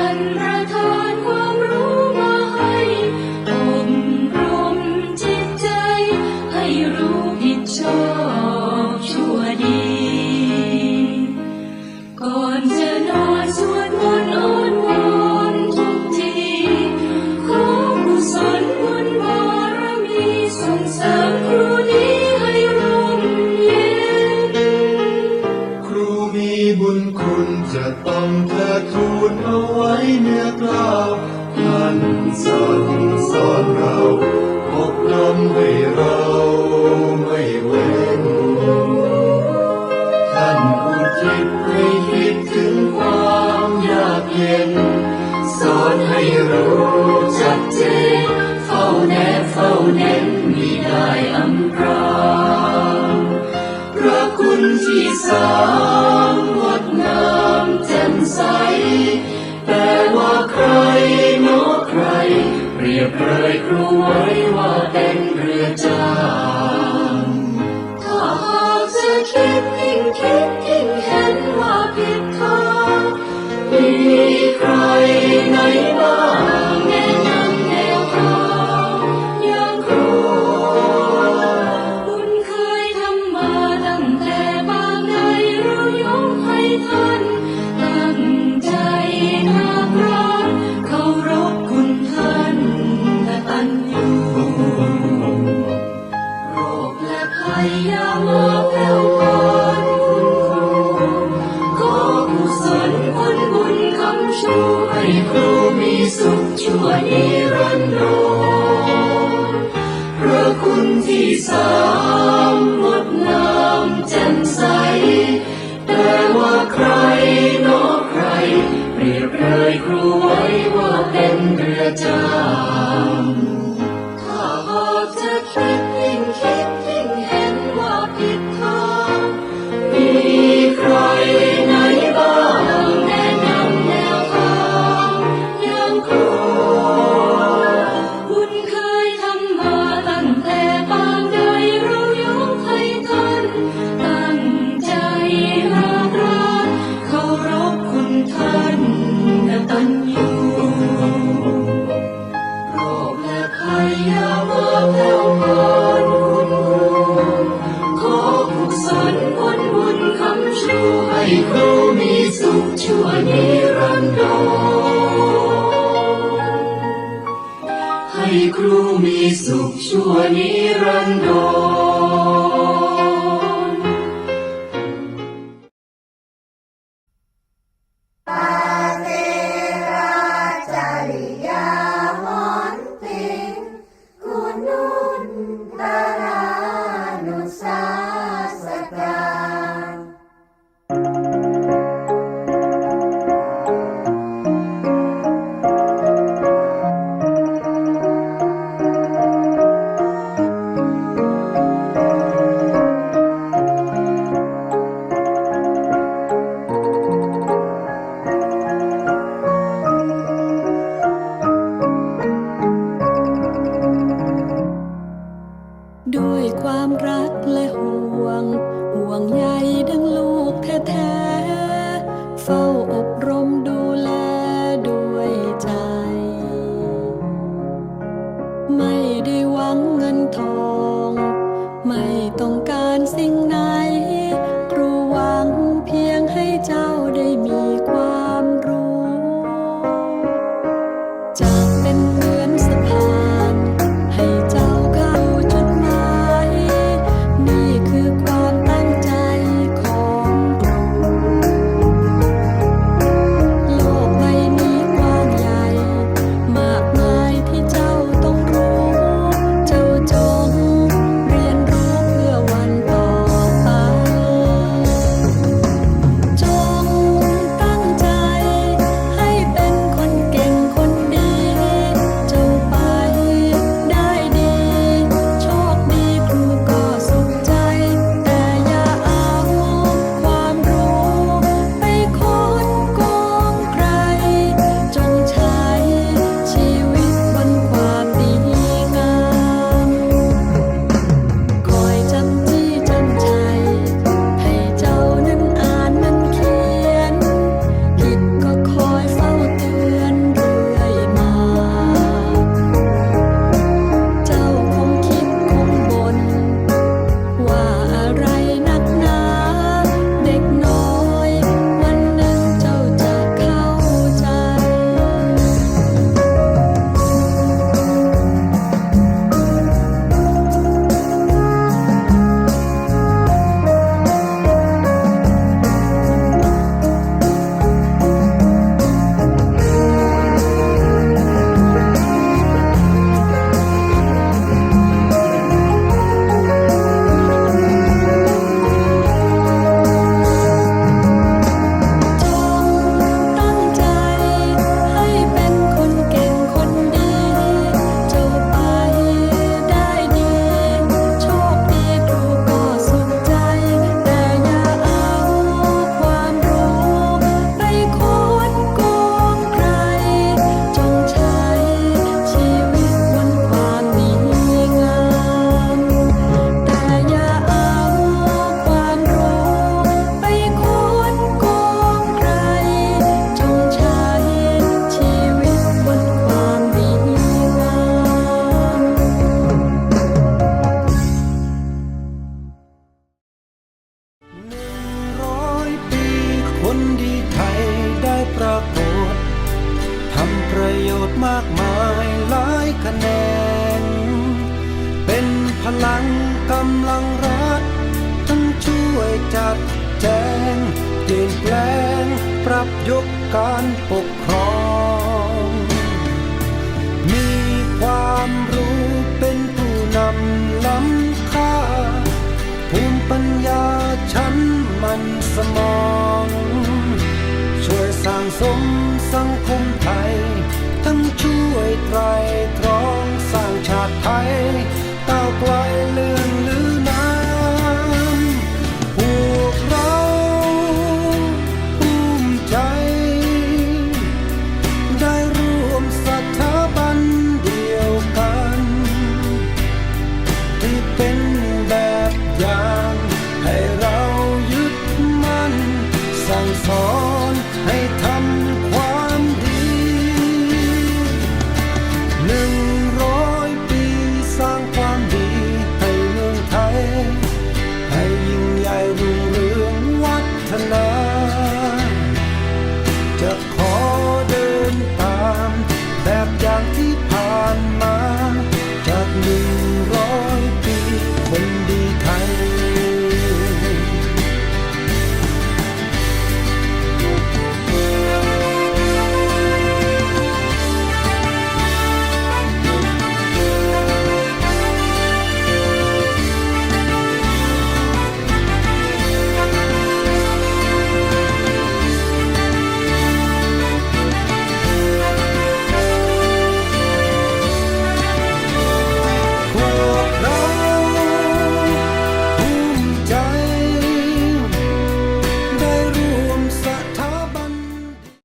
i'm going Sunrise. สอนสอนเราปกน้ำให้เราไม่เว้นท่านผู้จิตให้คิดถึงความยากเย็น สอนให้รู้จักเจนเฝ้าแน่เฝ้าเน้นมีได้อำพรางพระคุณที่สามงดงามแจ่มใสแต่ว่าใคร เคยครูไว้ว่าเป็นเรือจา ที่สามงดงามแจ่มใสแต่ว่าใคร เรให้ครูมีสุขชั่วนิรันดร นทอง ไม่ต้องการสิ่งไหน ยกการปกครอง มีความรู้เป็นผู้นำล้ำค่า ภูมิปัญญาชั้นมันสมอง ช่วยสร้างสมสังคมไทย ทั้งช่วยไตร